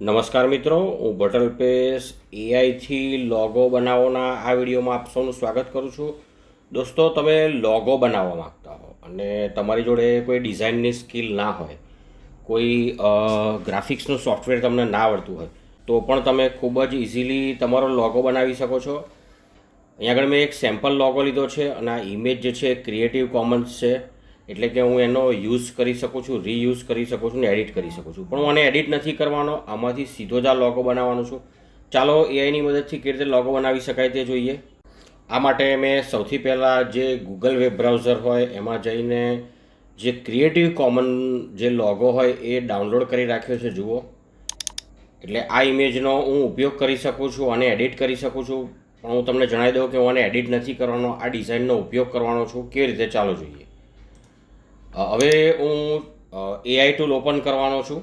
નમસ્કાર મિત્રો, હું બટલ પેસ એઆઈથી લોગો બનાવવાના આ વિડીયોમાં આપ સૌનું સ્વાગત કરું છું. દોસ્તો, તમે લોગો બનાવવા માંગતા હો અને તમારી જોડે કોઈ ડિઝાઇનની સ્કિલ ના હોય, કોઈ ગ્રાફિક્સનું સોફ્ટવેર તમને ના આવડતું હોય, તો પણ તમે ખૂબ જ ઇઝીલી તમારો લોગો બનાવી શકો છો. અહીંયા આગળ મેં એક સેમ્પલ લોગો લીધો છે અને આ ઇમેજ જે છે ક્રિએટિવ કોમન્સ છે. એટલે કે હું એનો યુઝ કરી શકું છું રીયુઝ કરી શકું છું ને એડિટ કરી શકું છું. પણ હું આને એડિટ નથી કરવાનો, આમાંથી સીધો જ આ લોગો બનાવવાનો છું. ચાલો એઆઈની મદદથી કેવી રીતે લોગો બનાવી શકાય તે જોઈએ. આ માટે મેં સૌથી પહેલાં જે ગૂગલ વેબ બ્રાઉઝર હોય, એમાં જઈને જે ક્રિએટિવ કોમન જે લોગો હોય, એ ડાઉનલોડ કરી રાખ્યો છે, જુઓ. એટલે આ ઇમેજનો હું ઉપયોગ કરી શકું છું અને એડિટ કરી શકું છું. પણ હું તમને જણાવી દઉં કે હું આને એડિટ નથી કરવાનો, આ ડિઝાઇનનો ઉપયોગ કરવાનો છું. કેવી રીતે ચાલો જોઈએ. હવે હું એઆઈ ટૂલ ઓપન કરવાનો છું.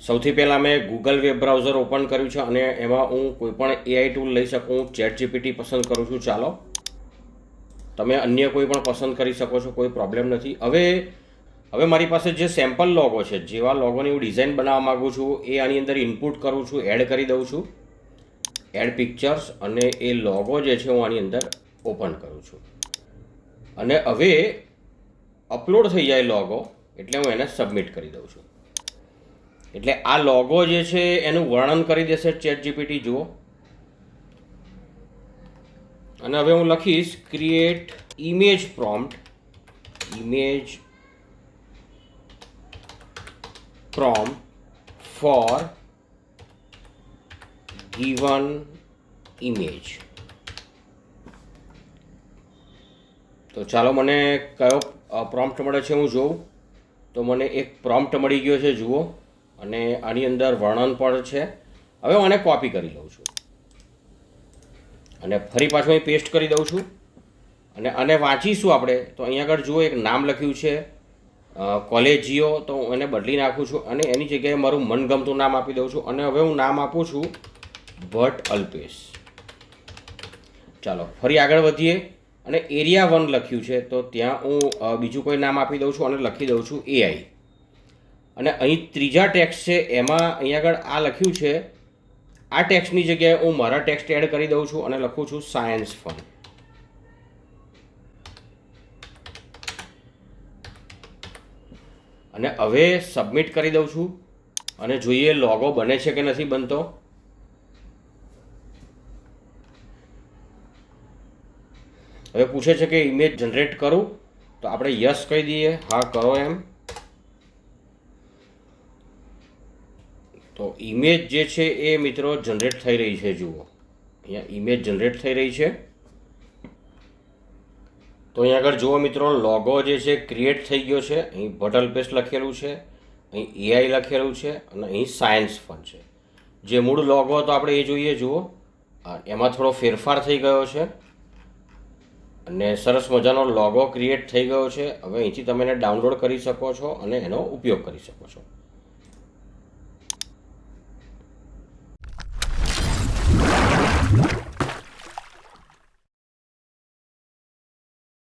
સૌથી પહેલાં મેં ગૂગલ વેબ બ્રાઉઝર ઓપન કર્યું છે અને એમાં હું કોઈપણ એઆઈ ટૂલ લઈ શકું ચેટ જીપીટી પસંદ કરું છું. ચાલો. તમે અન્ય કોઈ પણ પસંદ કરી શકો છો, કોઈ પ્રોબ્લેમ નથી. હવે હવે મારી પાસે જે સેમ્પલ લોગો છે, જેવા લોગોની હું ડિઝાઇન બનાવવા માગું છું, એ આની અંદર ઇનપુટ કરું છું એડ કરી દઉં છું. એડ પિક્ચર્સ અને એ લોગો જે છે, હું આની અંદર ઓપન કરું છું. અને હવે અપલોડ થઈ જાય લોગો એટલે હું એને સબમિટ કરી દઉં છું. એટલે આ લોગો જે છે, એનું વર્ણન કરી દેશે ચેટ જીપીટી જુઓ. અને હવે હું લખીશ create image prompt image prompt for given image તો ચાલો મને કયો પ્રોમ્પ્ટ મળે છે હું જોઉં. તો મને એક પ્રોમ્પ્ટ મળી ગયો છે, જુઓ. અને આની અંદર વર્ણન પણ છે. હવે હું આને કોપી કરી લઉં છું. અને ફરી પાછું અહીં પેસ્ટ કરી દઉં છું. અને આને વાંચીશું આપણે. તો અહીંયા આગળ જુઓ, એક નામ લખ્યું છે. કોલેજીઓ તો હું એને બદલી નાખું છું અને એની જગ્યાએ મારું મનગમતું નામ આપી દઉં છું. અને હવે હું નામ આપું છું ભટ્ટ અલ્પેશ. ચાલો, ફરી આગળ વધીએ. અને એરિયા વન લખ્યું છે, તો ત્યાં હું બીજું કોઈ નામ આપી દઉં છું અને લખી દઉં છું એઆઈ અને અહીં ત્રીજા ટેક્સ છે, એમાં અહીંયા આગળ આ લખ્યું છે, આ ટેક્સની જગ્યાએ હું મારા ટેક્સ્ટ એડ કરી દઉં છું અને લખું છું સાયન્સ ફન. અને હવે સબમિટ કરી દઉં છું. અને જોઈએ લોગો બને છે કે નથી બનતો. હવે પૂછે છે કે ઇમેજ જનરેટ કરું, તો આપણે યસ કહી દઈએ. હા, કરો એમ. તો ઇમેજ જે છે એ મિત્રો જનરેટ થઈ રહી છે, જુઓ. અહીંયા ઇમેજ જનરેટ થઈ રહી છે. તો અહીંયા આગળ જુઓ મિત્રો લોગો જે છે ક્રિએટ થઈ ગયો છે. અહીં બટલ પેસ્ટ લખેલું છે, અહીં એઆઈ લખેલું છે અને અહીં સાયન્સ પણ છે. જે મૂળ લોગો હતો, આપણે એ જોઈએ, જુઓ. એમાં થોડો ફેરફાર થઈ ગયો છે. અને સરસ મજાનો લોગો ક્રિએટ થઈ ગયો છે. હવે અહીંથી તમે એને ડાઉનલોડ કરી શકો છો અને એનો ઉપયોગ કરી શકો છો.